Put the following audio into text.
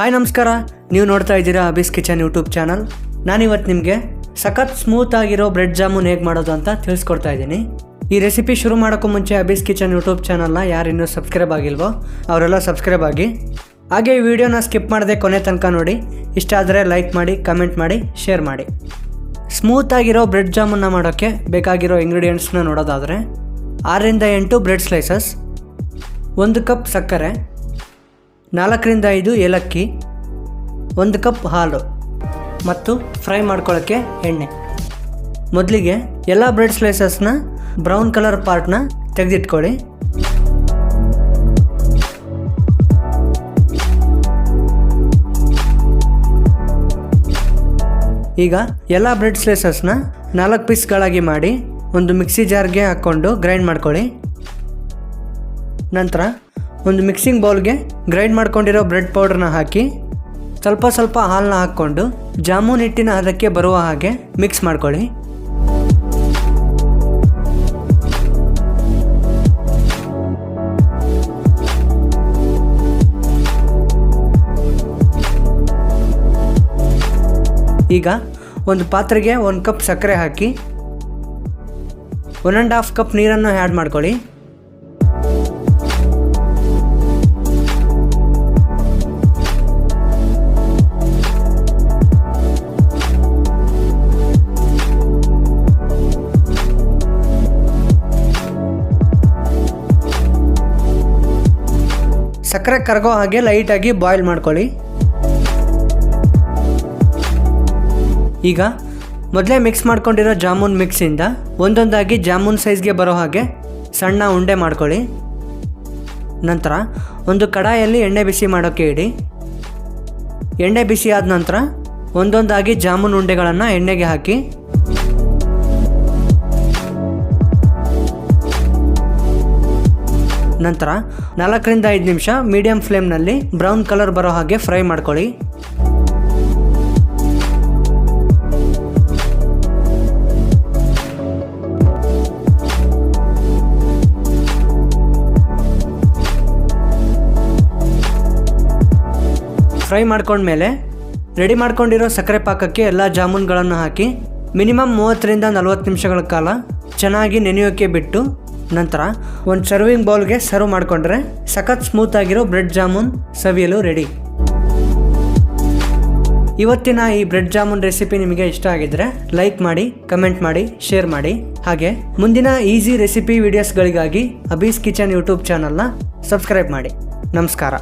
Hi ನಮಸ್ಕಾರ. ನೀವು ನೋಡ್ತಾ ಇದ್ದೀರಾ ಅಬಿಸ್ ಕಿಚನ್ ಯೂಟ್ಯೂಬ್ ಚಾನಲ್ ನಾನಿವತ್ತು ನಿಮಗೆ ಸಖತ್ ಸ್ಮೂತ್ ಆಗಿರೋ ಬ್ರೆಡ್ ಜಾಮೂನ್ ಹೇಗೆ ಮಾಡೋದು ಅಂತ ತಿಳಿಸ್ಕೊಡ್ತಾ ಇದ್ದೀನಿ. ಈ ರೆಸಿಪಿ ಶುರು ಮಾಡೋಕ್ಕೂ ಮುಂಚೆ ಅಬಿಸ್ ಕಿಚನ್ ಯೂಟ್ಯೂಬ್ ಚಾನಲ್ನ ಯಾರಿನ್ನೂ ಸಬ್ಸ್ಕ್ರೈಬ್ ಆಗಿಲ್ವೋ ಅವರೆಲ್ಲ ಸಬ್ಸ್ಕ್ರೈಬ್ ಆಗಿ. ಹಾಗೆ ಈ ವಿಡಿಯೋನ ಸ್ಕಿಪ್ ಮಾಡದೆ ಕೊನೆ ತನಕ ನೋಡಿ. ಇಷ್ಟ ಆದರೆ ಲೈಕ್ ಮಾಡಿ ಕಮೆಂಟ್ ಮಾಡಿ ಶೇರ್ ಮಾಡಿ. ಸ್ಮೂತ್ ಆಗಿರೋ ಬ್ರೆಡ್ ಜಾಮೂನ್ನ ಮಾಡೋಕ್ಕೆ ಬೇಕಾಗಿರೋ ಇಂಗ್ರೀಡಿಯೆಂಟ್ಸ್ನ ನೋಡೋದಾದರೆ ಆರರಿಂದ ಎಂಟು ಬ್ರೆಡ್ ಸ್ಲೈಸಸ್ ಒಂದು ಕಪ್ ಸಕ್ಕರೆ ನಾಲ್ಕರಿಂದ ಐದು ಏಲಕ್ಕಿ, ಒಂದು ಕಪ್ ಹಾಲು ಮತ್ತು ಫ್ರೈ ಮಾಡ್ಕೊಳ್ಳೋಕ್ಕೆ ಎಣ್ಣೆ. ಮೊದಲಿಗೆ ಎಲ್ಲ ಬ್ರೆಡ್ ಸ್ಲೈಸಸ್ನ ಬ್ರೌನ್ ಕಲರ್ ಪಾರ್ಟ್ನ ತೆಗೆದಿಟ್ಕೊಳ್ಳಿ. ಈಗ ಎಲ್ಲ ಬ್ರೆಡ್ ಸ್ಲೈಸಸ್ನ ನಾಲ್ಕು ಪೀಸ್ಗಳಾಗಿ ಮಾಡಿ ಒಂದು ಮಿಕ್ಸಿ ಜಾರ್ಗೆ ಹಾಕ್ಕೊಂಡು ಗ್ರೈಂಡ್ ಮಾಡ್ಕೊಳ್ಳಿ. ನಂತರ ಒಂದು ಮಿಕ್ಸಿಂಗ್ ಬೌಲ್ಗೆ ಗ್ರೈಂಡ್ ಮಾಡ್ಕೊಂಡಿರೋ ಬ್ರೆಡ್ ಪೌಡ್ರನ್ನ ಹಾಕಿ ಸ್ವಲ್ಪ ಸ್ವಲ್ಪ ಹಾಲನ್ನ ಹಾಕ್ಕೊಂಡು ಜಾಮೂನ್ ಹಿಟ್ಟಿನ ಅದಕ್ಕೆ ಬರುವ ಹಾಗೆ ಮಿಕ್ಸ್ ಮಾಡ್ಕೊಳ್ಳಿ. ಈಗ ಒಂದು ಪಾತ್ರೆಗೆ ಒಂದು ಕಪ್ ಸಕ್ಕರೆ ಹಾಕಿ ಒನ್ ಆ್ಯಂಡ್ ಹಾಫ್ ಕಪ್ ನೀರನ್ನು ಆ್ಯಡ್ ಮಾಡ್ಕೊಳ್ಳಿ. ಸಕ್ಕರೆ ಕರಗೋ ಹಾಗೆ ಲೈಟಾಗಿ ಬಾಯ್ಲ್ ಮಾಡ್ಕೊಳ್ಳಿ. ಈಗ ಮೊದಲೇ ಮಿಕ್ಸ್ ಮಾಡ್ಕೊಂಡಿರೋ ಜಾಮೂನ್ ಮಿಕ್ಸಿಂದ ಒಂದೊಂದಾಗಿ ಜಾಮೂನ್ ಸೈಜ್ಗೆ ಬರೋ ಹಾಗೆ ಸಣ್ಣ ಉಂಡೆ ಮಾಡ್ಕೊಳ್ಳಿ. ನಂತರ ಒಂದು ಕಡಾಯಲ್ಲಿ ಎಣ್ಣೆ ಬಿಸಿ ಮಾಡೋಕ್ಕೆ ಇಡಿ. ಎಣ್ಣೆ ಬಿಸಿ ಆದ ನಂತರ ಒಂದೊಂದಾಗಿ ಜಾಮೂನ್ ಉಂಡೆಗಳನ್ನು ಎಣ್ಣೆಗೆ ಹಾಕಿ ನಂತರ ನಾಲ್ಕರಿಂದ ಐದು ನಿಮಿಷ ಮೀಡಿಯಂ ಫ್ಲೇಮ್ನಲ್ಲಿ ಬ್ರೌನ್ ಕಲರ್ ಬರೋ ಹಾಗೆ ಫ್ರೈ ಮಾಡ್ಕೊಳ್ಳಿ. ಫ್ರೈ ಮಾಡ್ಕೊಂಡ್ಮೇಲೆ ರೆಡಿ ಮಾಡ್ಕೊಂಡಿರೋ ಸಕ್ಕರೆ ಪಾಕಕ್ಕೆ ಎಲ್ಲ ಜಾಮೂನ್ಗಳನ್ನು ಹಾಕಿ ಮಿನಿಮಮ್ ಮೂವತ್ತರಿಂದ ನಲವತ್ತು ನಿಮಿಷಗಳ ಕಾಲ ಚೆನ್ನಾಗಿ ನೆನೆಯೋಕ್ಕೆ ಬಿಟ್ಟು ನಂತರ ಒಂದು ಸರ್ವಿಂಗ್ ಬೌಲ್ಗೆ ಸರ್ವ್ ಮಾಡಿಕೊಂಡ್ರೆ ಸಖತ್ ಸ್ಮೂತ್ ಆಗಿರೋ ಬ್ರೆಡ್ ಜಾಮೂನ್ ಸವಿಯಲು ರೆಡಿ ಇವತ್ತಿನ ಈ ಬ್ರೆಡ್ ಜಾಮೂನ್ ರೆಸಿಪಿ ನಿಮಗೆ ಇಷ್ಟ ಆಗಿದ್ರೆ ಲೈಕ್ ಮಾಡಿ ಕಮೆಂಟ್ ಮಾಡಿ ಶೇರ್ ಮಾಡಿ. ಹಾಗೆ ಮುಂದಿನ ಈಸಿ ರೆಸಿಪಿ ವಿಡಿಯೋಸ್ಗಳಿಗಾಗಿ ಅಬೀಸ್ ಕಿಚನ್ ಯೂಟ್ಯೂಬ್ ಚಾನಲ್ನ ಸಬ್ಸ್ಕ್ರೈಬ್ ಮಾಡಿ. ನಮಸ್ಕಾರ.